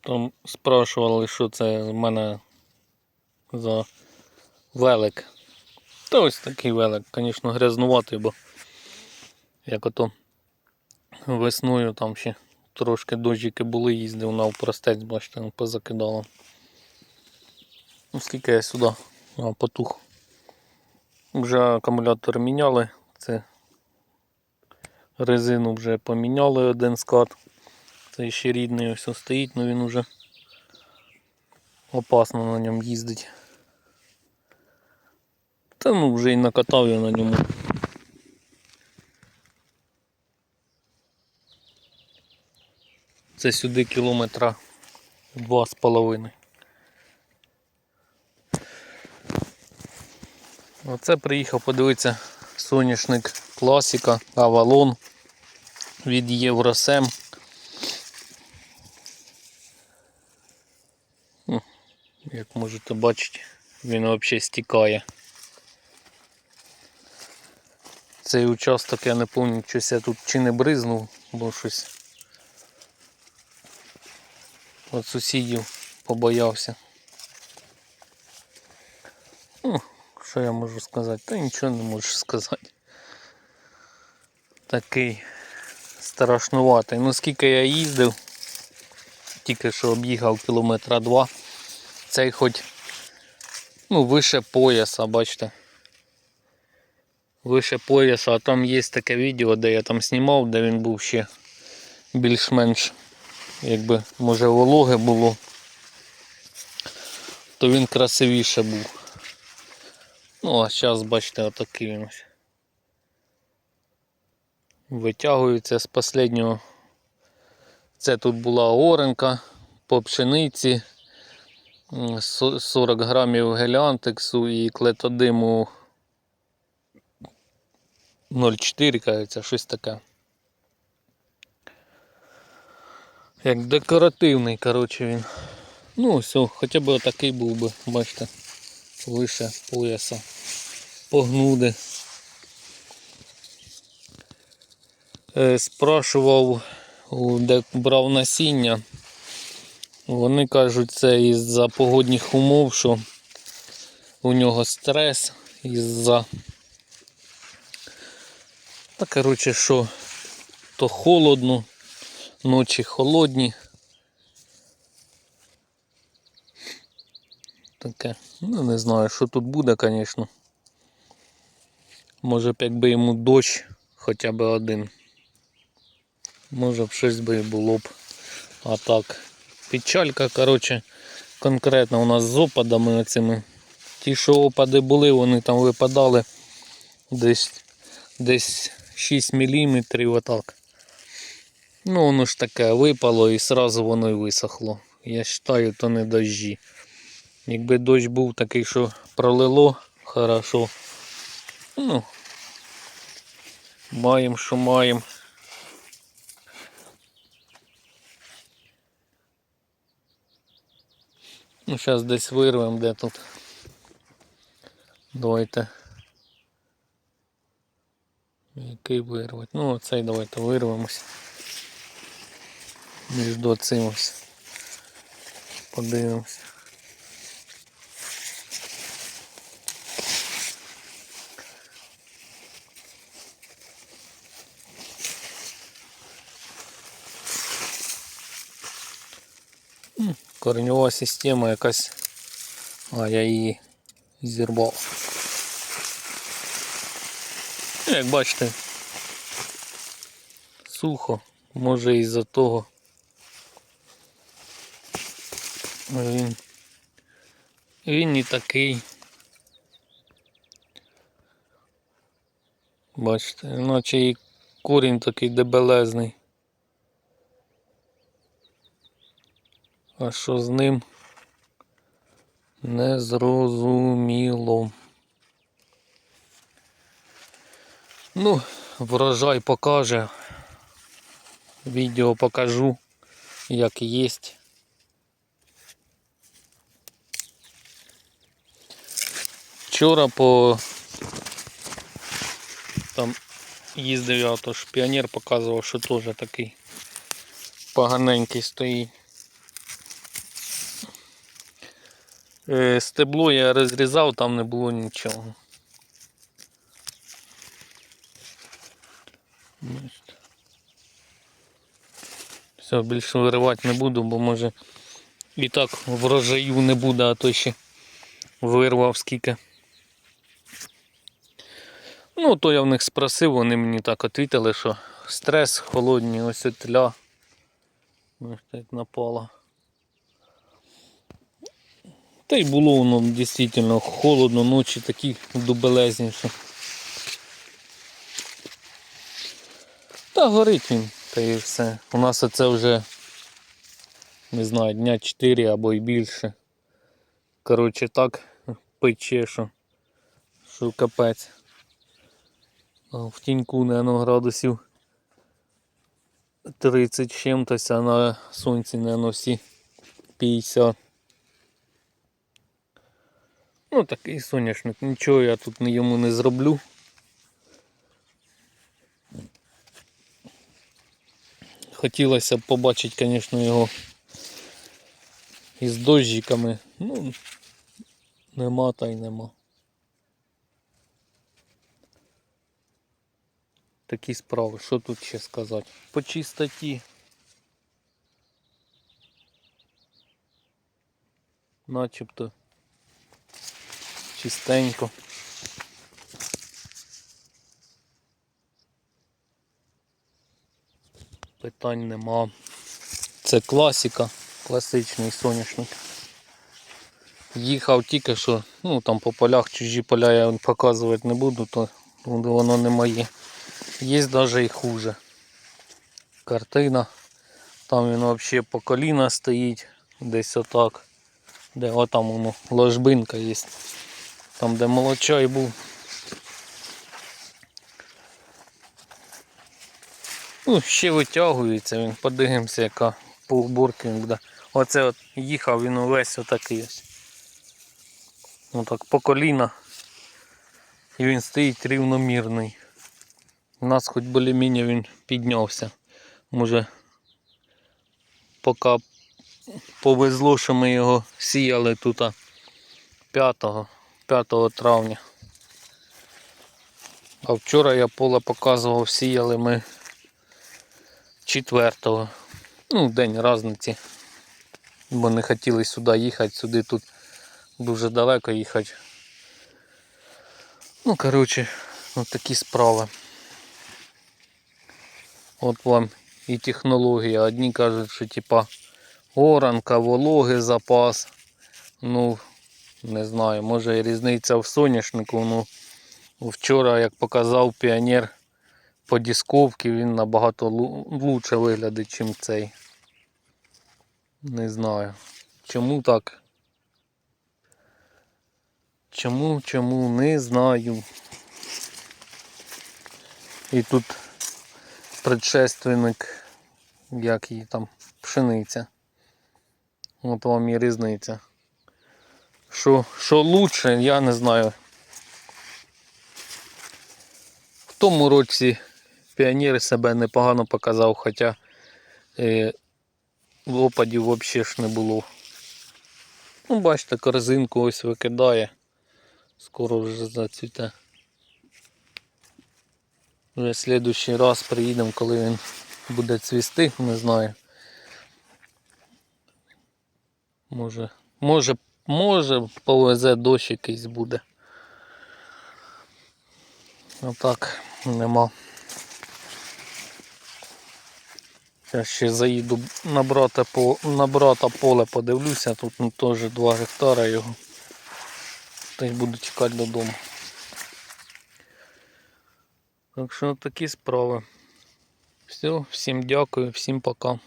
Там спрашували, що це в мене за велик. Та ось такий велик, звісно, грязнуватий, бо як ото весною там ще трошки дощики були, їздив на простець, бачите, ну, позакидало. Ну, скільки я сюди а, потух. Вже акумулятор міняли, це резину вже поміняли один скат. Це ще рідний ось стоїть, але він вже опасно на ньому їздить. Та ну вже і накатав я на ньому. Це сюди кілометра два з половиною. Оце приїхав подивитися соняшник класика Авалон від Євросем. Як можете бачити, він взагалі стікає. Цей участок я не пам'ятаю, щось я тут чи не бризнув, бо щось від сусідів побоявся. Ну, що я можу сказати? Та нічого не можу сказати. Такий страшнуватий. Ну скільки я їздив, тільки що об'їхав кілометра два. Цей хоч ну, вище пояса, бачите. Вище пояса, а там є таке відео, де я там знімав, де він був ще більш-менш, якби може вологе було, то він красивіше був. Ну, а зараз, бачите, отакий він. Витягується з останнього. Це тут була оренка по пшениці, 40 грамів геліантексу і клетодиму 0,4, кажеться, щось таке. Як декоративний, коротше він. Ну, все, хоча б отакий був би, бачите, вище пояса. Погнуди. Е, спрашував, де брав насіння. Вони кажуть, це із-за погодних умов, що у нього стрес із-за. Та коротше, що то холодно, ночі холодні. Таке. Ну не знаю, що тут буде, звісно. Може б якби йому дощ хоча б один. Може б щось би було б. А так. Печалька, коротше, конкретно у нас з опадами цими. Ті, що опади були, вони там випадали десь десь 6 мм отак. Ну воно ж таке випало і сразу воно і висохло. Я вважаю, то не дощі. Якби дощ був такий, що пролило хорошо. Ну, маємо, що маємо. Ну, зараз десь вирвемо, де тут. Давайте. Який вирвати? Ну, оцей давайте вирвемось. Між цим ось. Подивимось. М, Коренева система якась. А, я її зірвав. Ну, Як бачите, сухо, може із-за того. Він, він не такий. Бачите, наче і корінь такий дебелезний. А що з ним? Незрозуміло. Ну, врожай покаже. Відео покажу, як є. Вчора по там їздив я, тож піонер показував, що теж такий поганенький стоїть. Стебло я розрізав, там не було нічого. Все, більше виривати не буду, бо може і так врожаю не буде, а то ще вирвав скільки. Ну, то я в них спросив, вони мені так відповіли, що стрес, холодні, ось тля. Ось так напало. Та й було воно дійсно холодно, ночі такі дубелезні. Що... Та горить він, та і все. У нас оце вже, не знаю, дня 4 або й більше. Коротше, так пече, що, що капець. В тіньку, наверное, градусів 30 чим-тось, а на сонці, наверное, всі 50. Ну такий соняшник, нічого я тут йому не зроблю. Хотілося б побачити, звісно, його із дощиками. Ну, нема та й нема. Такі справи, що тут ще сказати? По чистоті. Начебто чистенько. Питань нема. Це класика, класичний соняшник. Їхав тільки що, ну там по полях чужі поля я показувати не буду, то воно не моє. Є навіть і хуже. Картина. Там він взагалі по коліна стоїть, десь отак. Де отам воно ложбинка є. Там де молочай був. Ну, ще витягується він, подивимося, яка по уборки він буде. Оце от їхав він увесь отакий ось. Отак по коліна. І він стоїть рівномірний. У нас хоч більш-менш він піднявся. Може поки повезло, що ми його сіяли тут 5, 5 травня. А вчора я поле показував, сіяли ми 4. Ну, день разниці. Бо не хотіли сюди їхати, сюди тут дуже далеко їхати. Ну, коротше, от такі справи. От вам і технологія. Одні кажуть, що типа оранка, вологи запас. Ну, не знаю, може і різниця в соняшнику. Ну, вчора, як показав піонер по дисковці, він набагато лу- лучше виглядить, ніж цей. Не знаю. Чому так? Чому, чому, не знаю. І тут предшественник, як її там, пшениця. От вам і різниця. Що, що лучше, я не знаю. В тому році піонер себе непогано показав, хоча е, опадів взагалі ж не було. Ну, бачите, корзинку ось викидає. Скоро вже зацвіте. Вже слідущий раз приїдемо, коли він буде цвісти, не знаю. Може, може, може повезе дощ якийсь буде. А так, нема. Я ще заїду на брата, по, на поле подивлюся, тут ну, теж 2 гектара його. Та й буду чекати додому. Так що такі справи. Все, всім дякую, всім пока.